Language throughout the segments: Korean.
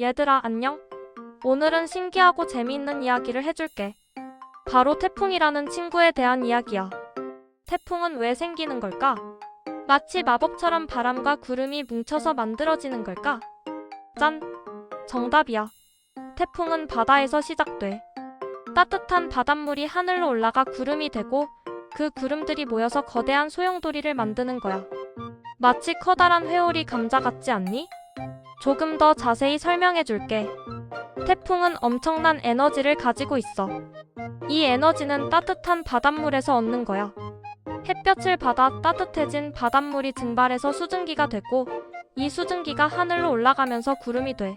얘들아, 안녕? 오늘은 신기하고 재미있는 이야기를 해줄게. 바로 태풍이라는 친구에 대한 이야기야. 태풍은 왜 생기는 걸까? 마치 마법처럼 바람과 구름이 뭉쳐서 만들어지는 걸까? 짠! 정답이야. 태풍은 바다에서 시작돼. 따뜻한 바닷물이 하늘로 올라가 구름이 되고 그 구름들이 모여서 거대한 소용돌이를 만드는 거야. 마치 커다란 회오리 감자 같지 않니? 조금 더 자세히 설명해 줄게. 태풍은 엄청난 에너지를 가지고 있어. 이 에너지는 따뜻한 바닷물에서 얻는 거야. 햇볕을 받아 따뜻해진 바닷물이 증발해서 수증기가 되고 이 수증기가 하늘로 올라가면서 구름이 돼.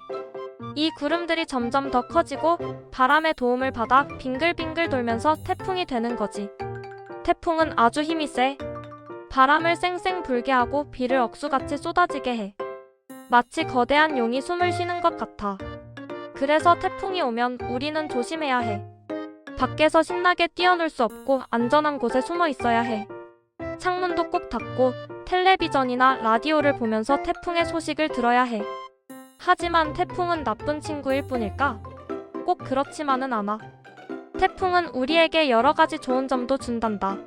이 구름들이 점점 더 커지고 바람의 도움을 받아 빙글빙글 돌면서 태풍이 되는 거지. 태풍은 아주 힘이 세. 바람을 쌩쌩 불게 하고 비를 억수같이 쏟아지게 해. 마치 거대한 용이 숨을 쉬는 것 같아. 그래서 태풍이 오면 우리는 조심해야 해. 밖에서 신나게 뛰어놀 수 없고 안전한 곳에 숨어 있어야 해. 창문도 꼭 닫고 텔레비전이나 라디오를 보면서 태풍의 소식을 들어야 해. 하지만 태풍은 나쁜 친구일 뿐일까? 꼭 그렇지만은 않아. 태풍은 우리에게 여러 가지 좋은 점도 준단다.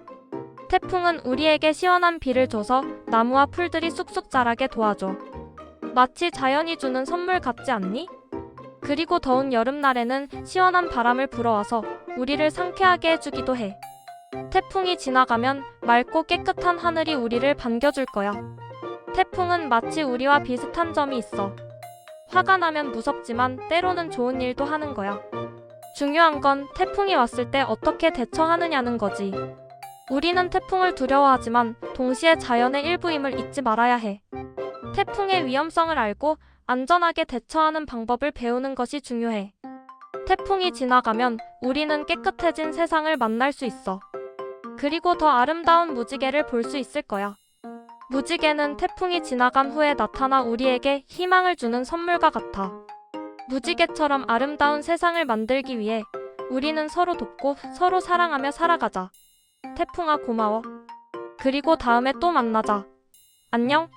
태풍은 우리에게 시원한 비를 줘서 나무와 풀들이 쑥쑥 자라게 도와줘. 마치 자연이 주는 선물 같지 않니? 그리고 더운 여름날에는 시원한 바람을 불어와서 우리를 상쾌하게 해주기도 해. 태풍이 지나가면 맑고 깨끗한 하늘이 우리를 반겨줄 거야. 태풍은 마치 우리와 비슷한 점이 있어. 화가 나면 무섭지만 때로는 좋은 일도 하는 거야. 중요한 건 태풍이 왔을 때 어떻게 대처하느냐는 거지. 우리는 태풍을 두려워하지만 동시에 자연의 일부임을 잊지 말아야 해. 태풍의 위험성을 알고 안전하게 대처하는 방법을 배우는 것이 중요해. 태풍이 지나가면 우리는 깨끗해진 세상을 만날 수 있어. 그리고 더 아름다운 무지개를 볼 수 있을 거야. 무지개는 태풍이 지나간 후에 나타나 우리에게 희망을 주는 선물과 같아. 무지개처럼 아름다운 세상을 만들기 위해 우리는 서로 돕고 서로 사랑하며 살아가자. 태풍아 고마워. 그리고 다음에 또 만나자. 안녕.